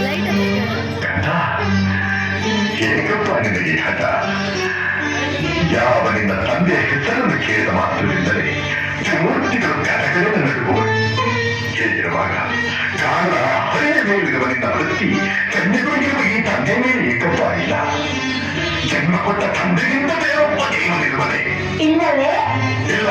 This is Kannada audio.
ಗಂಧ ಹೇಗಪ್ಪ ನಿನಗೆ ಹಠ. ಯಾವ ನಿನ್ನ ತಂದೆಯ ಹೆಸರನ್ನು ಕೇಳಿದ ಮಾತ್ರವೆಂದರೆ ಮೂರ್ತಿಗಳು ಘಟಕಗಳ ನಡುವೆ ಹೇಳಿರುವಾಗ ಕಾರಣ ಹಳೆಯ ಮೇಲಿರುವ ನಿನ್ನ ವೃತ್ತಿ ತಂದೆಗಳಿರುವ ಈ ತಂದೆ ಮೇಲೆ ಏಕಪ್ಪ ಇಲ್ಲ ಜನ್ಮ ಕೊಟ್ಟ ತಂದೆಗಿಂತ ಬೇರೊಬ್ಬ ದೇವರಿರುವನೆ ಇಲ್ಲವೇ? ಇಲ್ಲ.